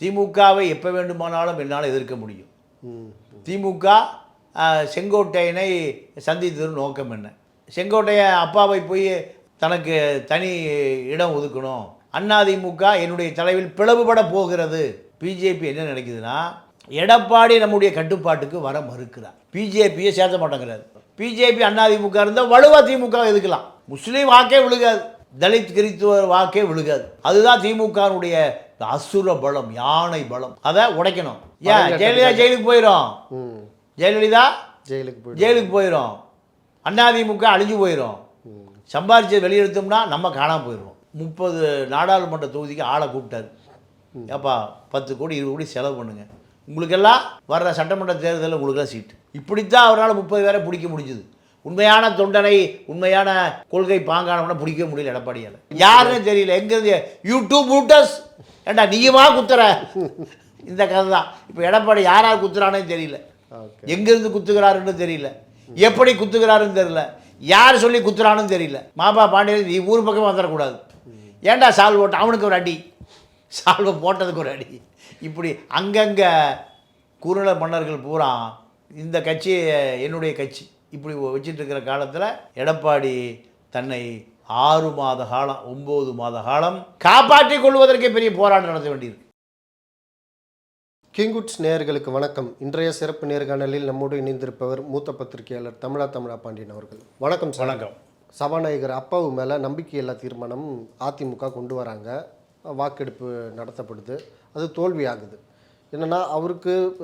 திமுகவை எப்போ வேண்டுமானாலும் என்னால் எதிர்க்க முடியும். திமுக செங்கோட்டையனை சந்தித்தது நோக்கம் என்ன? செங்கோட்டையன் அப்பாவை போய் தனக்கு தனி இடம் ஒதுக்கணும். அதிமுக என்னுடைய தலைவில் பிளவுபட போகிறது. பிஜேபி என்ன நினைக்குதுன்னா எடப்பாடி நம்முடைய கட்டுப்பாட்டுக்கு வர மறுக்கிறார். பிஜேபியை சேர்த்த மாட்டேங்கிறார். பிஜேபி அதிமுக இருந்தால் வலுவா திமுக எதுக்கலாம். முஸ்லீம் வாக்கே விழுகாது. தலித் கிறித்துவ வாக்கே விழுகாது. அதுதான் திமுகனுடைய அசுர பலம் யானை பலம். அதை உடைக்கணும். ஏன்? ஜெயலலிதா ஜெயிலுக்கு போயிடும் ஜெயலலிதா ஜெயிலுக்கு போய்ட்டு ஜெயிலுக்கு போயிடும் அதிமுக அழிஞ்சு போயிடும் சம்பாரிச்சு வெளியெடுத்தோம்னா நம்ம காணாம போயிடுவோம். முப்பது நாடாளுமன்ற தொகுதிக்கு ஆளை கூப்பிட்டாரு. ஏப்பா பத்து கோடி இருபது கோடி செலவு பண்ணுங்க. உங்களுக்கெல்லாம் வர்ற சட்டமன்ற தேர்தலில் உங்களுக்கெல்லாம் சீட்டு. இப்படித்தான் அவரால் முப்பது பேரை பிடிக்க முடிஞ்சுது. உண்மையான தொண்டனை உண்மையான கொள்கை பாங்கானவனை பிடிக்க முடியல எடப்பாடியால். யாருன்னு தெரியல. எங்கேருந்து யூடியூப் ரூட்டர்ஸ் ஏண்டா நீயுமா குத்துற? இந்த கதை தான் இப்போ எடப்பாடி யாரார் குத்துறானே தெரியல. எங்கிருந்து குத்துகிறாருன்னு தெரியல. எப்படி குத்துகிறாருன்னு தெரியல. யார் சொல்லி குத்துறான்னு தெரியல. மாப்பா பாண்டியன் நீ ஊர் பக்கம் வந்துடக்கூடாது. ஏன்டா சால்வ் போட்ட? அவனுக்கு ஒரு அடி. சால்வை போட்டதுக்கு ஒரு அடி. இப்படி அங்கங்கே குறுநில மன்னர்கள் பூரா இந்த கட்சி என்னுடைய கட்சி. இப்படி வச்சிட்டு இருக்கிற காலத்தில் எடப்பாடி தன்னை ஆறு மாத காலம் ஒம்பது மாத காலம் காப்பாற்றிக் கொள்வதற்கே பெரிய போராட்டம் நடத்த வேண்டியிருக்கு. கிங்குட்ஸ் நேயர்களுக்கு வணக்கம். இன்றைய சிறப்பு நேர்காணலில் நம்மோடு இணைந்திருப்பவர் மூத்த பத்திரிகையாளர் தமிழா தமிழா பாண்டியன் அவர்கள். வணக்கம் வணக்கம். சபாநாயகர் அப்பாவு மேலே நம்பிக்கையில்லா தீர்மானம் அதிமுக கொண்டு வராங்க. வாக்கெடுப்பு நடத்தப்படுது. அது தோல்வி ஆகுது என்னன்னா அவருக்கு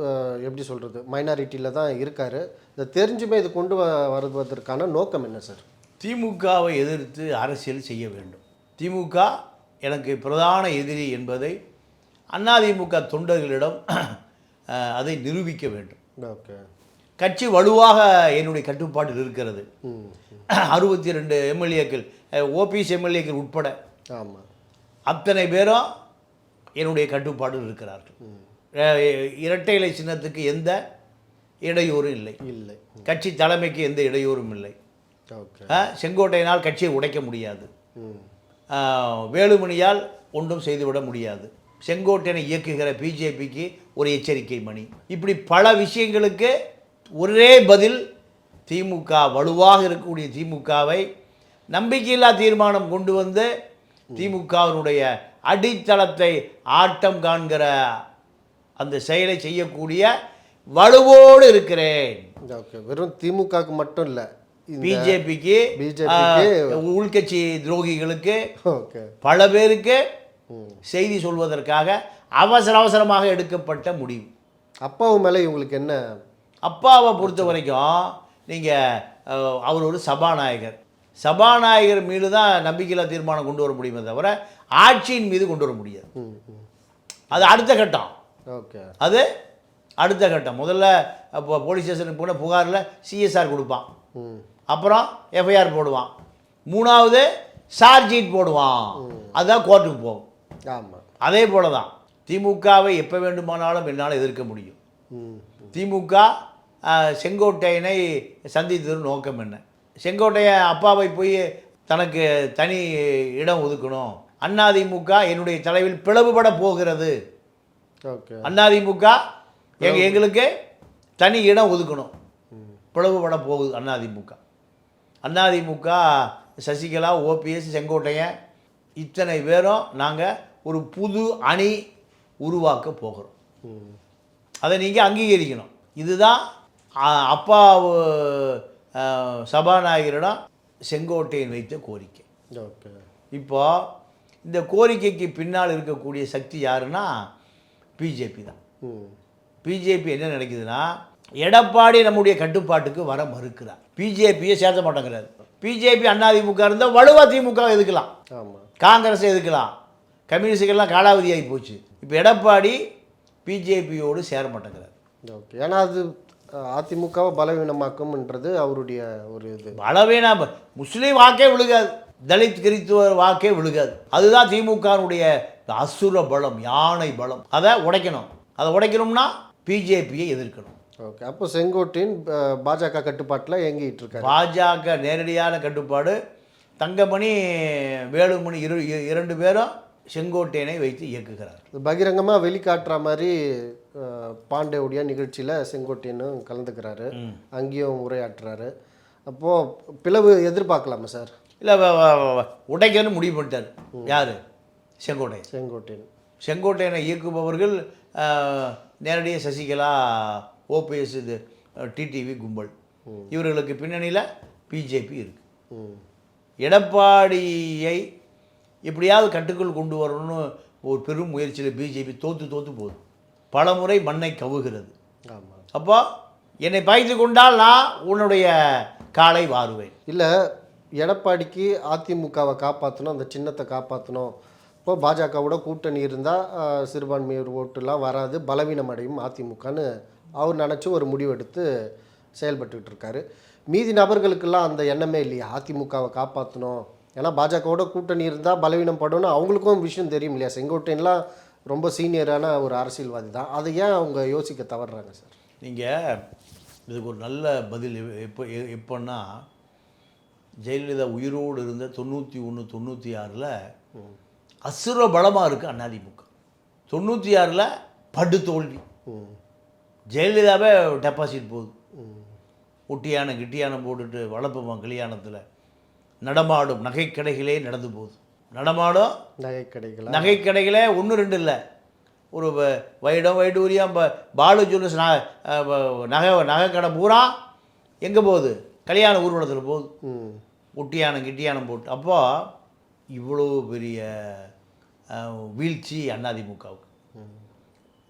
எப்படி சொல்கிறது மைனாரிட்டியில் தான் இருக்கார். இதை தெரிஞ்சுமே இது கொண்டு வ- வருவதற்கான நோக்கம் என்ன சார்? திமுகவை எதிர்த்து அரசியல் செய்ய வேண்டும். திமுக எனக்கு பிரதான எதிரி என்பதை அதிமுக தொண்டர்களிடம் அதை நிரூபிக்க வேண்டும். ஓகே. கட்சி வலுவாக என்னுடைய கட்டுப்பாட்டில் இருக்கிறது. அறுபத்தி ரெண்டு எம்எல்ஏக்கள் ஓபிஎஸ் எம்எல்ஏக்கள் உட்பட ஆமாம் அத்தனை பேரும் என்னுடைய கட்டுப்பாட்டில் இருக்கிறார்கள். இரட்டை இலை சின்னத்துக்கு எந்த இடையூறும் இல்லை. இல்லை. கட்சி தலைமைக்கு எந்த இடையூறும் இல்லை. செங்கோட்டையினால் கட்சியை உடைக்க முடியாது. வேலுமணியால் ஒன்றும் செய்துவிட முடியாது. செங்கோட்டையனை இயக்குகிற பிஜேபிக்கு ஒரு எச்சரிக்கை மணி. இப்படி பல விஷயங்களுக்கு ஒரே பதில் திமுக வலுவாக இருக்கக்கூடிய திமுகவை நம்பிக்கையில்லா தீர்மானம் கொண்டு வந்து திமுகவினுடைய அடித்தளத்தை ஆட்டம் காண்கிற அந்த செயலை செய்யக்கூடிய வலுவோடு இருக்கிறேன். வெறும் திமுகவுக்கு மட்டும் இல்லை பிஜேபிக்கு உள்கட்சி துரோகிகளுக்கு பல பேருக்கு செய்தி சொல்வதற்காக அவசர அவசரமாக எடுக்கப்பட்ட முடிவு. அப்பாவு மேலே இவங்களுக்கு என்ன அப்பாவை பொறுத்த வரைக்கும் நீங்கள் அவர் ஒரு சபாநாயகர். சபாநாயகர் மீது தான் நம்பிக்கையில்லா தீர்மானம் கொண்டு வர முடியுமே தவிர ஆட்சியின் மீது கொண்டு வர முடியாது. அது அடுத்த கட்டம். ஓகே. அது அடுத்த கட்டம். முதல்ல இப்போ போலீஸ் ஸ்டேஷனுக்கு போன புகாரில் சிஎஸ்ஆர் கொடுப்பான். அப்புறம் எஃப்ஐஆர் போடுவான். மூணாவது சார்ஜீட் போடுவான். அதுதான் கோர்ட்டுக்கு போகும். ஆமாம் அதே போல தான் திமுகவை எப்போ வேண்டுமானாலும் என்னால் எதிர்க்க முடியும். திமுக செங்கோட்டையனை சந்தித்தது நோக்கம் என்ன? செங்கோட்டையன் அப்பாவை போய் தனக்கு தனி இடம் ஒதுக்கணும். அதிமுக என்னுடைய தலைவில் பிளவுபட போகிறது. அதிமுக எங்க எங்களுக்கு தனி இடம் ஒதுக்கணும். பிளவுபட போகுது அதிமுக அதிமுக சசிகலா ஓபிஎஸ் செங்கோட்டையன் இத்தனை பேரும் நாங்கள் ஒரு புது அணி உருவாக்க போகிறோம். அதை நீங்கள் அங்கீகரிக்கணும். இதுதான் அ, அப்பாவு அ, சபாநாயகரிடம் செங்கோட்டையன் வைத்த கோரிக்கை. ஓகே இப்போ இந்த கோரிக்கைக்கு பின்னால் இருக்கக்கூடிய சக்தி யாருன்னா பிஜேபி தான். பிஜேபி என்ன நினைக்குதுன்னா எடப்பாடி நம்முடைய கட்டுப்பாட்டுக்கு வர மறுக்கிறார். பிஜேபியை சேர்த்த மாட்டேங்கிறார். பிஜேபி அதிமுக இருந்தால் வலுவா திமுக எதுக்கலாம். காங்கிரஸ் எதுக்கலாம். கம்யூனிஸ்டுகள்லாம் காலாவதி ஆகி போச்சு. இப்போ எடப்பாடி பிஜேபியோடு சேர மாட்டேங்கிறார். ஓகே. ஏன்னா அது அதிமுகவை பலவீனமாக்கும்ன்றது அவருடைய ஒரு இது. பலவீனா முஸ்லீம் வாக்கே விழுகாது. தலித் கிறித்துவ வாக்கே விழுகாது. அதுதான் திமுகனுடைய அசுர பலம் யானை பலம். அதை உடைக்கணும். அதை உடைக்கணும்னா பிஜேபியை எதிர்க்கணும். ஓகே அப்போ செங்கோட்டையின் அஹ், பாஜக கட்டுப்பாட்டில் இயங்கிட்டு இருக்காரு பாஜக நேரடியான கட்டுப்பாடு. தங்கமணி வேலுமணி இரு இரண்டு பேரும் செங்கோட்டையனை வைத்து இயக்குகிறார். பகிரங்கமாக வெளிக்காட்டுற மாதிரி பாண்டேவுடைய நிகழ்ச்சியில் செங்கோட்டையனும் கலந்துக்கிறாரு. அங்கேயும் உரையாற்றுறாரு. அப்போது பிளவு எதிர்பார்க்கலாமா சார்? இல்லை உடைக்கன்னு முடிவு பண்ணிட்டார். யார்? செங்கோட்டையன். செங்கோட்டையன். செங்கோட்டையனை இயக்குபவர்கள் நேரடியாக சசிகலா ஓபிஎஸ் இது டிடிவி கும்பல். இவர்களுக்கு பின்னணியில் பிஜேபி இருக்கு. ம். எடப்பாடியை எப்படியாவது கட்டுக்குள் கொண்டு வரணும்னு ஒரு பெரும் முயற்சியில் பிஜேபி தோத்து தோத்து போகுது. பலமுறை மண்ணை கவுகிறது. அப்போ என்னை பாய்த்து கொண்டால் நான் உன்னுடைய காலை வாருவேன். இல்லை எடப்பாடிக்கு அதிமுகவை காப்பாற்றணும் அந்த சின்னத்தை காப்பாற்றணும் இப்போ பாஜகவோட கூட்டணி இருந்தால் சிறுபான்மையர் ஓட்டுலாம் வராது பலவீனம் அடையும் அதிமுகன்னு அவர் நினச்சி ஒரு முடிவெடுத்து செயல்பட்டுக்கிட்டு இருக்காரு. மீதி நபர்களுக்கெல்லாம் அந்த எண்ணமே இல்லையா? அதிமுகவை காப்பாற்றணும் ஏன்னா பாஜகவோட கூட்டணி இருந்தால் பலவீனம் படும்னு அவங்களுக்கும் விஷயம் தெரியும் இல்லையா? செங்கோட்டையன்லாம் ரொம்ப சீனியரான ஒரு அரசியல்வாதி தான். அதை ஏன் அவங்க யோசிக்க தவறுறாங்க சார்? நீங்கள் இதுக்கு ஒரு நல்ல பதில் எப்போ எ- எப்போன்னா ஜெயலலிதா உயிரோடு இருந்த தொண்ணூற்றி ஒன்று தொண்ணூற்றி ஆறில் அசுர பலமாக இருக்குது அதிமுக தொண்ணூற்றி ஆறில் படு தோல்வி. ஜெயலலிதாவே டெபாசிட் போகுது. ஒட்டியான கிட்டியான போட்டுட்டு வளர்ப்புமா கல்யாணத்தில் நடமாடும் நகைக்கடைகளே நடந்து போகுது. நடமாடும் நகைக்கடைகளா? நகைக்கடைகளே ஒன்று ரெண்டு இல்லை. ஒரு வைடம் வைடூரியம் பாலு ஜுவல்லர்ஸ் நகை நகை நகைக்கடை பூரா எங்கே போகுது? கல்யாண ஊர்வலத்தில் போகுது ஒட்டியானம் கிட்டியானம் போட்டு அப்போ இவ்வளோ பெரிய வீழ்ச்சி அதிமுகவுக்கு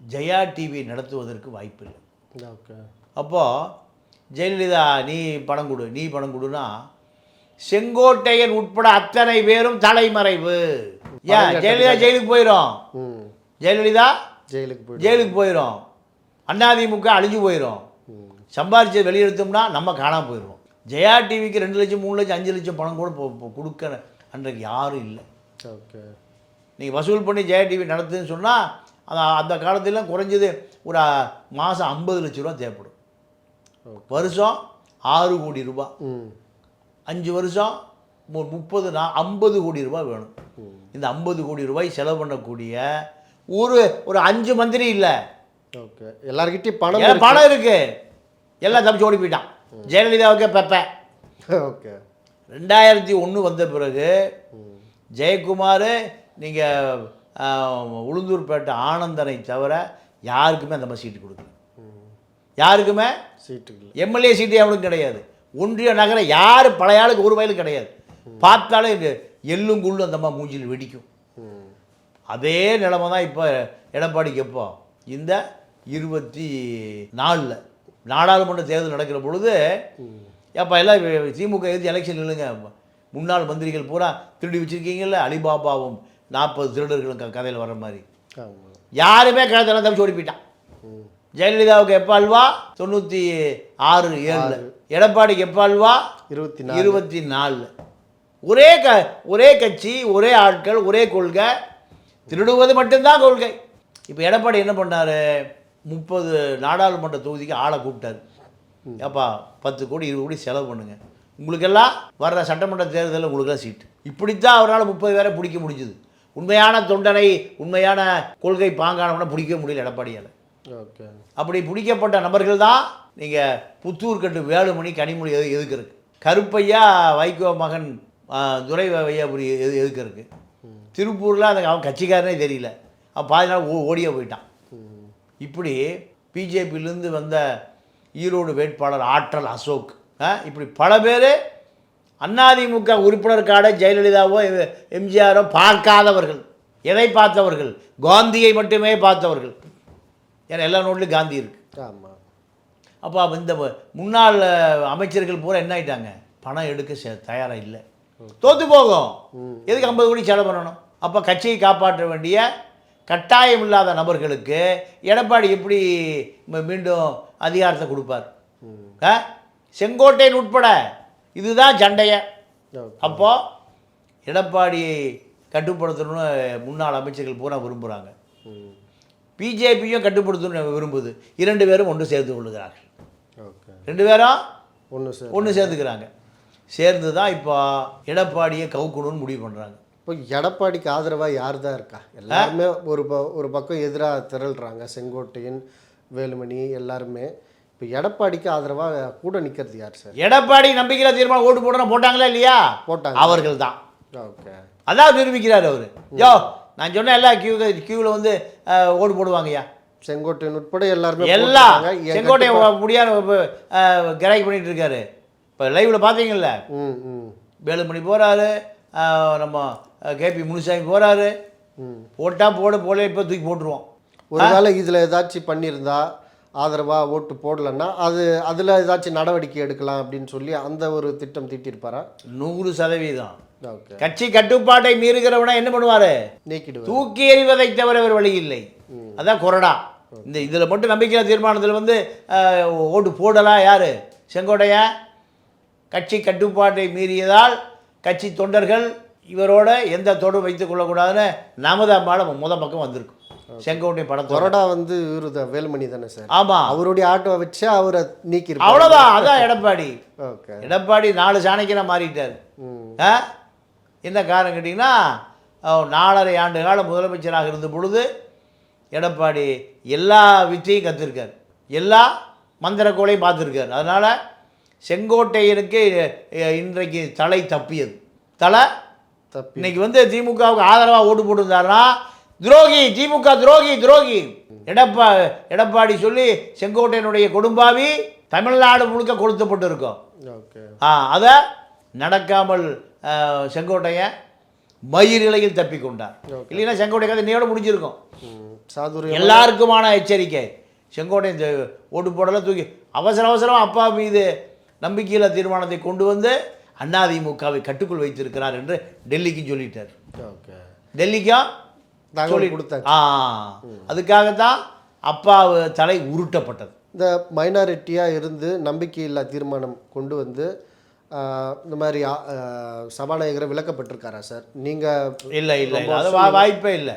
ஜெயா டிவி நடத்துவதற்கு வாய்ப்பில்லை. ஓகே. அப்போது ஜெயலலிதா நீ பணம் கொடு நீ பணம் கொடுனா செங்கோட்டையன் உட்பட அத்தனை பேரும் தலைமறைவு. ஏன்? ஜெயலலிதா ஜெயிலுக்கு போயிடும் ஜெயலலிதா ஜெயிலுக்கு ஜெயிலுக்கு போயிடும் அதிமுக அழிஞ்சு போயிடும் ம். சம்பாரிச்சு வெளியெடுத்தோம்னா நம்ம காணாம போயிடுவோம் ஜெயா டிவிக்கு ரெண்டு லட்சம் மூணு லட்சம் அஞ்சு லட்சம் பணம் கூட இப்போ- கொடுக்க அன்றைக்கு யாரும் இல்லை. ஓகே. நீங்கள் வசூல் பண்ணி ஜெயா டிவி நடத்துன்னு சொன்னால் அந்த அந்த காலத்திலாம் குறைஞ்சது ஒரு மாதம் ஐம்பது லட்ச ரூபா தேவைப்படும். வருஷம் ஆறு கோடி ரூபாய் ம். அஞ்சு வருஷம் முப்பது நா ஐம்பது கோடி ரூபாய் வேணும். இந்த ஐம்பது கோடி ரூபாய் செலவு பண்ணக்கூடிய ஒரு ஒரு அஞ்சு மந்திரி இல்லை. ஓகே. எல்லார்கிட்டயும் பணம். பணம் இருக்கு? எல்லாம் தப்பிச்சு ஓடி போயிட்டான். ஜெயலலிதாவுக்கே பெப்ப. ஓகே. ரெண்டாயிரத்தி ஒன்று வந்த பிறகு ஜெயக்குமார் நீங்கள் உளுந்தூர்பேட்டை ஆனந்தனை தவிர யாருக்குமே அந்த மாதிரி சீட்டு கொடுக்கல. யாருக்குமே? சீட்டுகள் எம்எல்ஏ சீட்டு அவனுக்கு கிடையாது. ஒன்றிய நகர யார் பழைய ஆளுக்கு ஒரு வயலும் கிடையாது. பார்த்தாலே இந்த எள்ளும் குள்ளும் அந்த மாதிரி மூஞ்சில் வெடிக்கும். அதே நிலைமை தான் இப்போ எடப்பாடிக்கு எப்போ? இந்த இருபத்தி நாலில். நாடாளுமன்ற தேர்தல் நடக்கிற பொழுது ம். ஏப்பா எல்லாம் திமுக எதிர்த்து எலெக்ஷன் இல்லைங்க. முன்னாள் மந்திரிகள் பூரா திருடி வச்சிருக்கீங்கல்ல அலிபாபாவும் நாற்பது திருடர்களும் கதையில் வர்ற மாதிரி. யாருமே கழுத்தெல்லாம் தப்பிச்சு ஓடி போயிட்டான். ஜெயலலிதாவுக்கு எப்போ அல்வா? தொண்ணூற்றி ஆறு ஏழில். எடப்பாடிக்கு எப்போ அல்வா? இருபத்தி நாலு. இருபத்தி நாலில் ஒரே க ஒரே கட்சி ஒரே ஆட்கள் ஒரே கொள்கை. திருடுவது மட்டும்தான் கொள்கை. இப்போ எடப்பாடி என்ன பண்ணாரு? முப்பது நாடாளுமன்ற தொகுதிக்கு ஆளை கூப்பிட்டாரு. ஏப்பா பத்து கோடி இருபது கோடி செலவு பண்ணுங்க. உங்களுக்கெல்லாம் வர்ற சட்டமன்ற தேர்தலில் உங்களுக்கெல்லாம் சீட்டு. இப்படித்தான் அவரால் முப்பது பேரை பிடிக்க முடிஞ்சுது. உண்மையான தொண்டனை உண்மையான கொள்கை பாங்கானவனை பிடிக்க முடியல எடப்பாடியால். ஓகே. அப்படி பிடிக்கப்பட்ட நபர்கள் தான் நீங்கள் புத்தூர் கட்டு வேலுமணி கனிமொழி எது எதுக்குறது கருப்பையா வைகோ மகன் துரை வையாபுரி எது எதுக்குறது திருப்பூரில் அந்த அவன் கட்சிக்காரனே தெரியல. அவன் பாதி நாள் ஓ ஓடியே போயிட்டான். இப்படி பிஜேபியிலேருந்து வந்த ஈரோடு வேட்பாளர் ஆற்றல் அசோக் இப்படி பல பேர் அதிமுக உறுப்பினர் கார்டை ஜெயலலிதாவோ எம்ஜிஆரோ பார்க்காதவர்கள் எதை பார்த்தவர்கள்? காந்தியை மட்டுமே பார்த்தவர்கள். ஏன்னா எல்லா நோட்லையும் காந்தி இருக்குது ஆமாம் அப்போ இந்த முன்னாள் அமைச்சர்கள் பூரா என்ன ஆயிட்டாங்க? பணம் எடுக்க செ- தயாரா இல்லை. தோத்து போகும். எதுக்கு ஐம்பது கோடி செலவு பண்ணணும்? அப்போ கட்சியை காப்பாற்ற வேண்டிய கட்டாயம் இல்லாத நபர்களுக்கு எடப்பாடி எப்படி மீண்டும் அதிகாரத்தை கொடுப்பார்? செங்கோட்டையன் உட்பட இதுதான் சண்டைய. ஓகே. அப்போ எடப்பாடியை கட்டுப்படுத்தணும்னு முன்னாள் அமைச்சர்கள் பூரா விரும்புகிறாங்க பிஜேபியும் கட்டுப்படுத்தணும்னு விரும்புது. இரண்டு பேரும் ஒன்று சேர்ந்து கொள்ளுகிறார்கள். ரெண்டு பேரும் ஒன்று ஒன்று சேர்ந்துக்கிறாங்க. சேர்ந்து தான் இப்போ எடப்பாடியை கவுக்கணும்னு முடிவு பண்ணுறாங்க இப்போ எடப்பாடிக்கு ஆதரவாக யார் தான் இருக்கா? எல்லாருமே ஒரு ப ஒரு பக்கம் எதிராக திரள்றாங்க. செங்கோட்டையன் வேலுமணி எல்லாருமே. இப்போ எடப்பாடிக்கு ஆதரவாக கூட நிற்கிறது யார் சார்? எடப்பாடி நம்பிக்கையில தீர்மானம் ஓட்டு போடணும் போட்டாங்களா இல்லையா? போட்டாங்க. அவர்கள் தான் ஓகே. அதான் நிரூபிக்கிறார் அவர். யோ நான் சொன்ன எல்லா கியூ கியூவில் வந்து ஓட்டு போடுவாங்கய்யா. செங்கோட்டையன் உட்பட எல்லாருமே செங்கோட்டையை கட்டுப்பா- முடியாத கிராக் பண்ணிட்டு இருக்காரு. இப்போ லைவ்ல பார்த்தீங்கல்ல? ம் ம். வேலுமணி அஹ், நம்ம கேபி முனுசாமி போறாரு. ம். போட்டா போட போல இப்போ தூக்கி போட்டுருவோம். ஒருவேளை இதில் ஏதாச்சும் பண்ணியிருந்தா ஆதரவாக ஓட்டு போடலைன்னா அது அதில் ஏதாச்சும் நடவடிக்கை எடுக்கலாம் அப்படின்னு சொல்லி அந்த ஒரு திட்டம் தீட்டியிருப்பாரா? நூறு சதவீதம். கட்சி கட்டுப்பாட்டை மீறுகிறவனா என்ன பண்ணுவாரு? நீக்கிடுவேன் தூக்கி எறிவதை தவிர வேறு வழி இல்லை. அதான் கொறடா. இந்த இதில் மட்டும் நம்பிக்கையில்லா தீர்மானத்தில் வந்து ஓட்டு போடலாம் யார்? செங்கோட்டையா? கட்சி கட்டுப்பாட்டை மீறியதால் கட்சி தொண்டர்கள் இவரோட எந்த தொடர்பு வைத்துக் கொள்ளக்கூடாதுன்னு நமது அம்மால முத பக்கம் வந்திருக்கும். செங்கோட்டை படத்தோட கொறடா வந்து இவரு வேலுமணி தானே சார்? ஆமாம் அவருடைய ஆட்டோவை வச்சு அவரை நீக்கிருப்பாரு அவ்வளோதான் அதான் எடப்பாடி. ஓகே. எடப்பாடி நாலு சாணக்கியனா மாறிட்டார். ஆ? என்ன காரணம் கேட்டிங்கன்னா நாலரை ஆண்டு காலம் முதலமைச்சராக இருந்த பொழுது எடப்பாடி எல்லா வித்தையும் கற்றுருக்கார் எல்லா மந்திர கோலையும் பார்த்துருக்கார். அதனால் செங்கோட்டையனுக்கு இன்றைக்கு தலை தப்பியது. தலை? தப்பி இன்னைக்கு வந்து திமுகவுக்கு ஆதரவாக ஓட்டு போட்டிருந்தாருன்னா துரோகி திமுக துரோகி துரோகி. எடப்பா எடப்பாடி சொல்லி செங்கோட்டையனுடைய கொடும்பாவி தமிழ்நாடு முழுக்க கொளுத்தப்பட்டு இருக்கும் ஆ அதை நடக்காமல் செங்கோட்டையன் மயிரிழையில் தப்பி கொண்டார். இல்லைன்னா செங்கோட்டை கதை நீயோட முடிஞ்சிருக்கும். எல்லாருக்குமான எச்சரிக்கை. செங்கோட்டை இந்த ஓட்டு போடல தூக்கி அவசர அவசரம் அப்பா மீது நம்பிக்கையில்லா தீர்மானத்தை கொண்டு வந்து அதிமுகவை கட்டுக்குள் வைத்திருக்கிறார் என்று டெல்லிக்கு சொல்லிட்டார். ஓகே. டெல்லிக்கும் தகவல் சொல்லி- கொடுத்தாச்சு. ஆ அதுக்காகத்தான் அப்பா தலை உருட்டப்பட்டது. இந்த மைனாரிட்டியாக இருந்து நம்பிக்கையில்லா தீர்மானம் கொண்டு வந்து இந்த மாதிரி சபாநாயகரை விளக்கப்பட்டிருக்காரா சார்? நீங்கள் இல்லை இல்லை அது வாய்ப்பே இல்லை.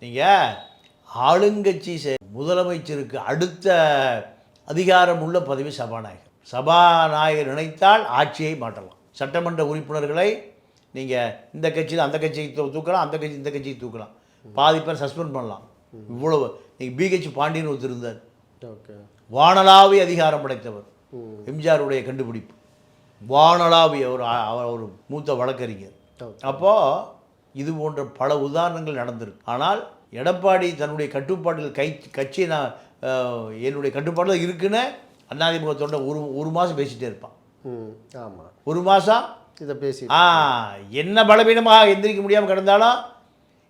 நீங்கள் ஆளுங்கட்சி முதலமைச்சருக்கு அடுத்த அதிகாரம் உள்ள பதவி சபாநாயகர். சபாநாயகர் நினைத்தால் ஆட்சியை மாற்றலாம். சட்டமன்ற உறுப்பினர்களை நீங்கள் இந்த கட்சியில் அந்த கட்சியை தூ- தூக்கலாம் அந்த கட்சி இந்த கட்சியை தூக்கலாம். பாதி பேர் சஸ்பெண்ட் பண்ணலாம். இவ்வளவு. நீங்கள் பிஹெச் பாண்டியன் ஒருத்தர் இருந்தார். ஓகே. வானளாவிய அதிகாரம் படைத்தவர். எம்ஜிஆருடைய கண்டுபிடிப்பு. ஆ- அவர் ஒரு மூத்த வழக்கறிஞர். அப்போது இது போன்ற பல உதாரணங்கள் நடந்திருக்கு. ஆனால் எடப்பாடி தன்னுடைய கட்டுப்பாட்டில் கை கட்சி நான் என்னுடைய கட்டுப்பாட்டில் இருக்குன்னு அதிமுக தொண்டை ஒரு ஒரு மாதம் பேசிகிட்டே இருப்பான். ம் ஆமாம் ஒரு மாதம் இதை பேசி ஆ என்ன பலவீனமாக எந்திரிக்க முடியாமல் கிடந்தாலும்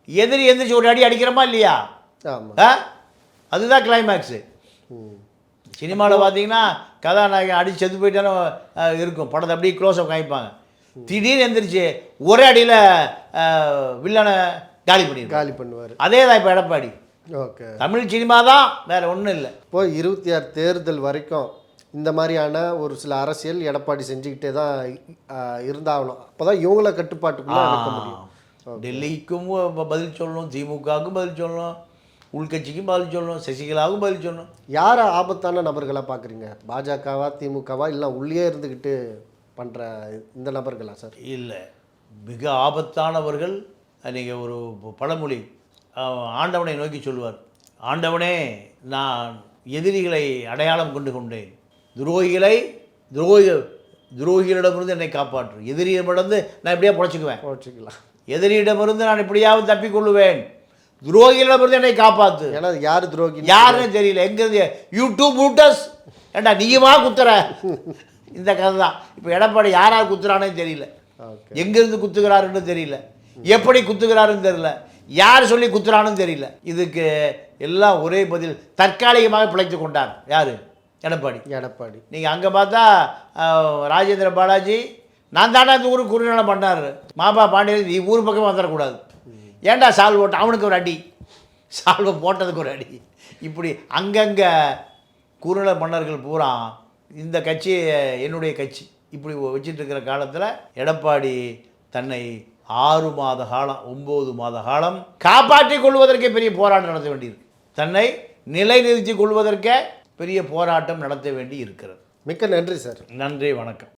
எதிரி எந்திரிச்சு ஒரு அடி அடிக்கிறோமா இல்லையா? ஆமாம் அதுதான் கிளைமேக்ஸு ம். சினிமாவில் பார்த்தீங்கன்னா கதாநாயகன் அடிச்சு செத்து போயிட்டாலும் இருக்கும். படத்தை அப்படியே க்ளோஸ்அப் காமிப்பாங்க. திடீர்னு எந்திரிச்சு ஒரே அடியில் வில்லனை காலி பண்ணிருக்காங்க காலி பண்ணுவார். அதே தான் இப்போ எடப்பாடி. ஓகே. தமிழ் சினிமா தான் வேற ஒன்றும் இல்லை. இப்போ இருபத்தி ஆறு தேர்தல் வரைக்கும் இந்த மாதிரியான ஒரு சில அரசியல் எடப்பாடி செஞ்சுக்கிட்டே தான் இருந்தாகணும். அப்போ தான் இவங்கள கட்டுப்பாட்டுக்குள்ளே இருக்க முடியும். டெல்லிக்கும் பதில் சொல்லணும் திமுகவுக்கும் பதில் சொல்லணும் உள்கட்சிக்கும் பதில் சொல்லணும் சசிகலாவுக்கும் பதில் சொல்லணும். யாரை ஆபத்தான நபர்களாக பார்க்குறீங்க? பாஜகவா திமுகவா? இல்லை உள்ளே இருந்துக்கிட்டு பண்ணுற இந்த நபர்களா சார்? இல்லை. மிக ஆபத்தானவர்கள் நீங்கள் ஒரு பழமொழி. ஆண்டவனை நோக்கி சொல்லுவார் ஆண்டவனே நான் எதிரிகளை அடையாளம் கொண்டு கொண்டேன். துரோகிகளை துரோகி துரோகிகளிடமிருந்து என்னை காப்பாற்று. எதிரியிடமிருந்து நான் இப்படியே பொழைச்சிக்குவேன். போச்சுக்கலாம் எதிரியிடமிருந்து நான் இப்படியாவது தப்பிக்கொள்ளுவேன் துரோகிகளிடமிருந்து என்னை காப்பாற்று ஏன்னா யார் துரோகி? யாருன்னு தெரியல. எங்கிருந்து யூடியூப் ரூட்டஸ் ஏண்டா நீயுமா குத்துற? இந்த கதை தான். இப்போ எடப்பாடி யாரார் குத்துறானே தெரியல. எங்கிருந்து குத்துகிறாருன்னு தெரியல. எப்படி குத்துகிறாருன்னு தெரியல. யார் சொல்லி குத்துறான்னு தெரியல. இதுக்கு எல்லாம் ஒரே பதில் தற்காலிகமாக பிழைத்து கொண்டார். யார்? எடப்பாடி. எடப்பாடி. நீங்கள் அங்கே பார்த்தா ராஜேந்திர பாலாஜி நான் தானே இந்த ஊருக்கு குறுநலம் பண்ணார். மாபா பாண்டியன் நீ ஊர் பக்கம் வந்துடக்கூடாது. ஏன்டா சால்வ் போட்ட? அவனுக்கு ஒரு அடி. சால்வை போட்டதுக்கு ஒரு அடி. இப்படி அங்கங்கே குறுநல மன்னர்கள் பூரா இந்த கட்சி என்னுடைய கட்சி. இப்படி வச்சிட்டு இருக்கிற காலத்தில் எடப்பாடி தன்னை ஆறு மாத காலம் ஒம்பது மாத காலம் காப்பாற்றிக் கொள்வதற்கே பெரிய போராட்டம் நடத்த வேண்டியிருக்கு. தன்னை நிலைநிறுத்திக் கொள்வதற்கே பெரிய போராட்டம் நடத்த வேண்டி இருக்கிறது மிக்க நன்றி சார். நன்றி வணக்கம்.